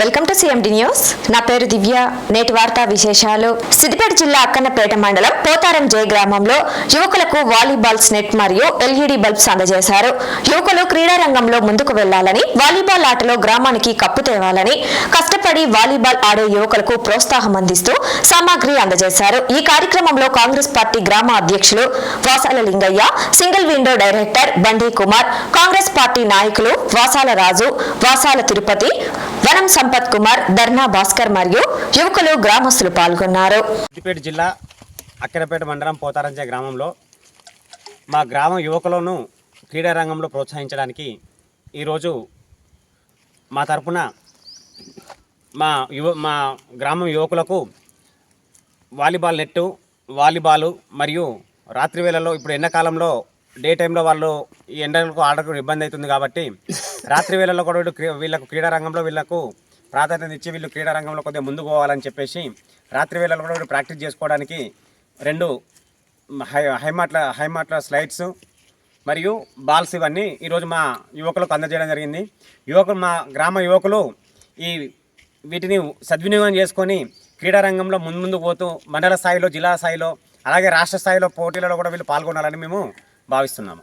Welcome to CMD news నా పేరు దివ్య. నేటి వార్తా విశేషాలు. సిద్దిపేట జిల్లా అక్కన్నపేట మండలం పోతారం జయ గ్రామంలో యువకులకు వాలీబాల్స్ నెట్ మరియు ఎల్ఈడి బల్బ్స్ అందజేశారు. యువకులు క్రీడా రంగంలో ముందుకు వెళ్ళాలని వాలీబాల్ ఆటలో గ్రామానికి కప్పు తేవాలని కష్టపడి వాలీబాల్ ఆడే యువకులకు ప్రోత్సాహం అందిస్తూ సామాగ్రి అందజేశారు. ఈ కార్యక్రమంలో కాంగ్రెస్ పార్టీ గ్రామ అధ్యక్షులు Vasala Lingaiah single window director Bandi Kumar Congress party నాయకులు వాసాల రాజు వాసాల తిరుపతి వనం సంపత్ కుమార్ ధర్నా భాస్కర్ మరియు యువకులు గ్రామస్తులు పాల్గొన్నారు. సిద్దిపేట జిల్లా అక్కరపేట మండలం పోతారంచ గ్రామంలో మా గ్రామం యువకులను క్రీడా రంగంలో ప్రోత్సహించడానికి ఈరోజు మా తరపున మా యువ మా గ్రామం యువకులకు వాలీబాల్ నెట్టు వాలీబాలు మరియు రాత్రి వేళలో ఇప్పుడు ఎండాకాలంలో డే టైంలో వాళ్ళు ఈ ఎండలకు ఆడకు ఇబ్బంది అవుతుంది కాబట్టి రాత్రి వేళల్లో కూడా వీళ్ళకు క్రీడా రంగంలో వీళ్ళకు ప్రాధాన్యత ఇచ్చి వీళ్ళు క్రీడారంగంలో కొద్దిగా ముందుకు పోవాలని చెప్పేసి రాత్రి వేళల్లో కూడా వీళ్ళు ప్రాక్టీస్ చేసుకోవడానికి రెండు హై హైమాట్ల హైమాట్ల స్లైడ్స్ మరియు బాల్స్ ఇవన్నీ ఈరోజు మా యువకులకు అందజేయడం జరిగింది. యువకులు మా గ్రామ యువకులు ఈ వీటిని సద్వినియోగం చేసుకొని క్రీడారంగంలో ముందు ముందు పోతూ మండల స్థాయిలో జిల్లా స్థాయిలో అలాగే రాష్ట్ర స్థాయిలో పోటీలలో కూడా వీళ్ళు పాల్గొనాలని మేము భావిస్తున్నాము.